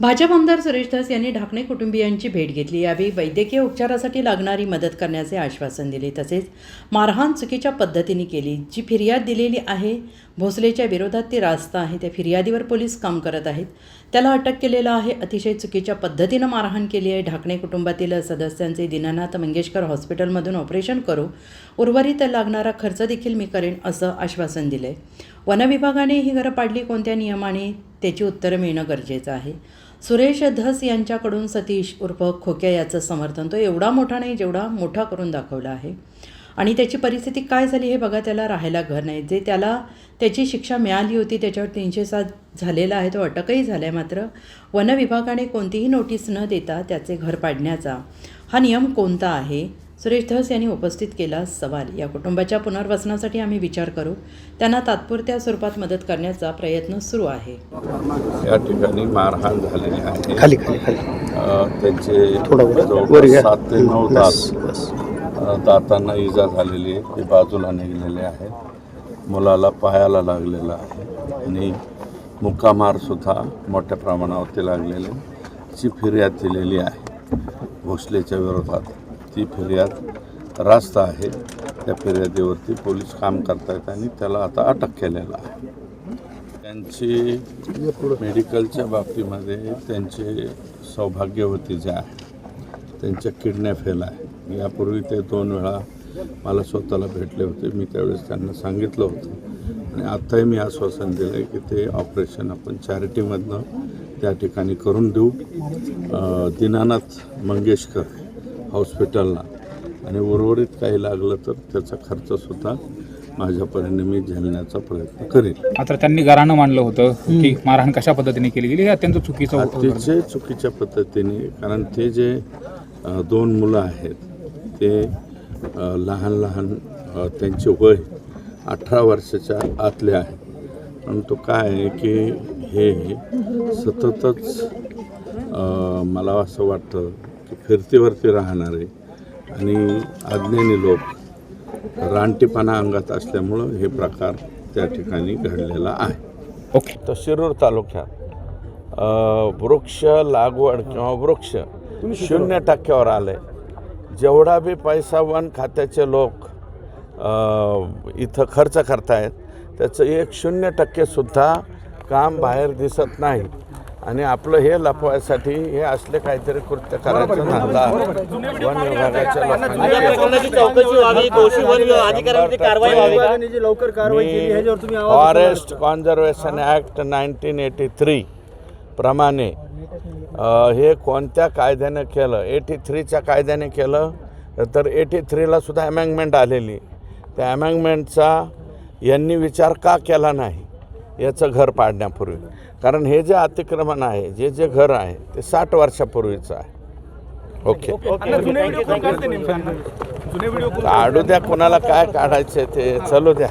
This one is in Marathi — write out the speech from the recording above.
भाजप आमदार सुरेश धस यांनी ढाकणे कुटुंबियांची भेट घेतली. यावेळी वैद्यकीय उपचारासाठी लागणारी मदत करण्याचे आश्वासन दिले. तसेच मारहाण चुकीच्या पद्धतीने केली. जी फिर्याद दिलेली आहे भोसलेच्या विरोधात ती रास्त आहे. त्या फिर्यादीवर पोलीस काम करत आहेत. त्याला अटक केलेलं आहे. अतिशय चुकीच्या पद्धतीनं मारहाण केली आहे. ढाकणे कुटुंबातील सदस्यांचे दीनानाथ मंगेशकर हॉस्पिटलमधून ऑपरेशन करू उर्वरित लागणारा खर्च देखील मी करेन असं आश्वासन दिलं आहे वनविभागाने ही घरं पाडली. कोणत्या नियमाने? त्याची उत्तरं मिळणं गरजेचं आहे. सुरेश धस यांच्याकडून सतीश उर्फ खोक्या याचं समर्थन तो एवढा मोठा नाही जेवढा मोठा करून दाखवला आहे. आणि त्याची परिस्थिती काय झाली हे बघा त्याला राहायला घर नाही. जे त्याला त्याची शिक्षा मिळाली होती त्याच्यावर तीनशे सात झालेला आहे तो अटकही झाला आहे मात्र वनविभागाने कोणतीही नोटीस न देता त्याचे घर पाडण्याचा हा नियम कोणता आहे? सुरेश धस यांनी उपस्थित केला सवाल. या कुटुंबाच्या पुनर्वसनासाठी आम्ही विचार करू. त्यांना तात्पुरत्या स्वरूपात मदत करण्याचा प्रयत्न सुरू आहे. या ठिकाणी मारहाण झालेली आहे. खाली खाली खाली. त्यांचे जवळपास. सात ते नऊ बस, तास दातांना इजा झालेली आहे. ते बाजूला निघलेले आहेत मुलाला पायाला लागलेला आहे. आणि मुक्कामार सुद्धा मोठ्या प्रमाणावरती लागलेले. ची फिर्याद दिलेली आहे. भोसलेच्या विरोधात. ती फिर्याद रास्त आहे. त्या फिर्यादीवरती पोलीस काम करतायत आणि त्याला आता अटक केलेला आहे. त्यांची मेडिकलच्या बाबतीमध्ये त्यांचे सौभाग्यवती जे आहे. त्यांच्या किडन्या फेल आहे. यापूर्वी ते दोन वेळा मला स्वतःला भेटले होते. मी त्यावेळेस त्यांना सांगितलं होतं. आणि आत्ताही मी आश्वासन दिलं आहे की ते ऑपरेशन आपण चॅरिटीमधनं त्या ठिकाणी करून देऊ. दीनानाथ मंगेशकर हॉस्पिटलला. आणि उर्वरित काही लागलं तर त्याचा खर्चसुद्धा माझ्यापर्यंत मी झेलण्याचा प्रयत्न करेन. मात्र त्यांनी गारानं मांडलं होतं की मारहाण कशा पद्धतीने केली गेली हे अत्यंत चुकीचं होतं. अतिशय चुकीच्या पद्धतीने कारण ते जे अ, दोन मुलं आहेत ते अ, लहान लहान अ, त्यांचे वय अठरा वर्षाच्या आतले आहे. परंतु काय आहे की हे सततच अ, मला असं वाटतं फिरतीवरती राहणारे आणि अज्ञानी लोक रानटीपणा अंगात असल्यामुळं हे प्रकार त्या ठिकाणी घडलेला आहे. ओके. तर शिरूर तालुक्यात वृक्ष लागवड किंवा वृक्ष शून्य टक्क्यावर आले जेवढा बी पैसा वन खात्याचे लोक इथं खर्च करतायत त्याचं एक शून्य टक्केसुद्धा काम बाहेर दिसत नाही. आणि आपलं हे लपवायसाठी हे असले काहीतरी कृत्य करायचं धंदा. वन विभागाच्या लोकांनी केला. प्रकरणाची चौकशी व्हावी दोषी वन अधिकाऱ्यांवरती कारवाई व्हावी? का? जी लवकर कारवाई केली ह्याच्यावर तुम्ही आवाज forest conservation act nineteen eighty three प्रमाणे हे कोणत्या कायद्यानं केलं? एटी थ्रीच्या कायद्याने केलं तर एटी थ्रीला सुद्धा अमेंडमेंट आलेली. त्या अमेंडमेंटचा यांनी विचार का केला नाही? याचं घर पाडण्यापूर्वी. कारण हे जे अतिक्रमण आहे जे जे घर आहे ते साठ वर्षापूर्वीचं आहे. ओके. काढू द्या कोणाला काय काढायचं ते चलू द्या.